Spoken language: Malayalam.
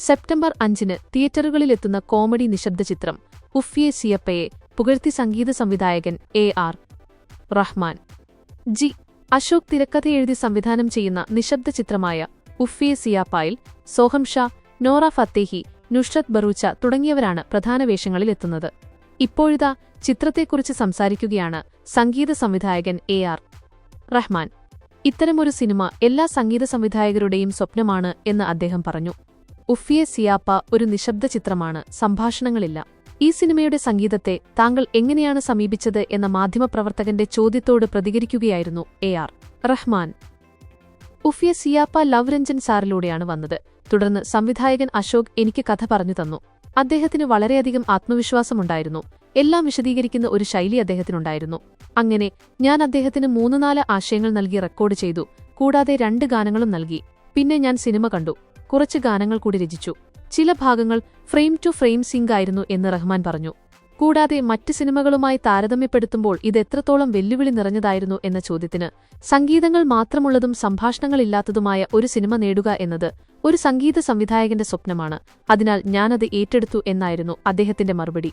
സെപ്റ്റംബർ അഞ്ചിന് തിയേറ്ററുകളിലെത്തുന്ന കോമഡി നിശബ്ദ ചിത്രം ഉഫിയെ സിയപ്പയെ പുകഴ്ത്തി സംഗീത സംവിധായകൻ A R Rahman. G. Ashok തിരക്കഥയെഴുതി സംവിധാനം ചെയ്യുന്ന നിശബ്ദ ചിത്രമായ ഉഫിയെ സിയാപ്പായിൽ സോഹം ഷാ നോറ ഫത്തേഹി നുഷ്രത് ബറൂച്ച തുടങ്ങിയവരാണ് പ്രധാന വേഷങ്ങളിലെത്തുന്നത്. ഇപ്പോഴിതാ ചിത്രത്തെക്കുറിച്ച് സംസാരിക്കുകയാണ് സംഗീത സംവിധായകൻ എ ആർ റഹ്മാൻ. ഇത്തരമൊരു സിനിമ എല്ലാ സംഗീത സംവിധായകരുടെയും സ്വപ്നമാണ് എന്ന് അദ്ദേഹം പറഞ്ഞു. ഉഫിയെ സിയാപ്പ ഒരു നിശബ്ദ ചിത്രമാണ്. സംഭാഷണങ്ങളില്ല. ഈ സിനിമയുടെ സംഗീതത്തെ താങ്കൾ എങ്ങനെയാണ് സമീപിച്ചത് എന്ന മാധ്യമപ്രവർത്തകന്റെ ചോദ്യത്തോട് പ്രതികരിക്കുകയായിരുന്നു എ ആർ. റഹ്മാൻ. ഉഫിയ സിയാപ്പ ലവ് രഞ്ജൻ സാറിലൂടെയാണ് വന്നത്. തുടർന്ന് സംവിധായകൻ അശോക് എനിക്ക് കഥ പറഞ്ഞു തന്നു. അദ്ദേഹത്തിന് വളരെയധികം ആത്മവിശ്വാസമുണ്ടായിരുന്നു. എല്ലാം വിശദീകരിക്കുന്ന ഒരു ശൈലി അദ്ദേഹത്തിനുണ്ടായിരുന്നു. അങ്ങനെ ഞാൻ അദ്ദേഹത്തിന് മൂന്ന് നാല് ആശയങ്ങൾ നൽകി റെക്കോർഡ് ചെയ്തു. കൂടാതെ രണ്ട് ഗാനങ്ങളും നൽകി. പിന്നെ ഞാൻ സിനിമ കണ്ടു. കുറച്ച് ഗാനങ്ങൾ കൂടി രചിച്ചു. ചില ഭാഗങ്ങൾ ഫ്രെയിം ടു ഫ്രെയിം സിങ്ക് ആയിരുന്നു എന്ന് റഹ്മാൻ പറഞ്ഞു. കൂടാതെ മറ്റ് സിനിമകളുമായി താരതമ്യപ്പെടുത്തുമ്പോൾ ഇത് എത്രത്തോളം വെല്ലുവിളി നിറഞ്ഞതായിരുന്നു എന്ന ചോദ്യത്തിന് സംഗീതങ്ങൾ മാത്രമുള്ളതും സംഭാഷണങ്ങളില്ലാത്തതുമായ ഒരു സിനിമ നേടുക എന്നത് ഒരു സംഗീത സംവിധായകന്റെ സ്വപ്നമാണ്. അതിനാൽ ഞാനത് ഏറ്റെടുത്തു എന്നായിരുന്നു അദ്ദേഹത്തിന്റെ മറുപടി.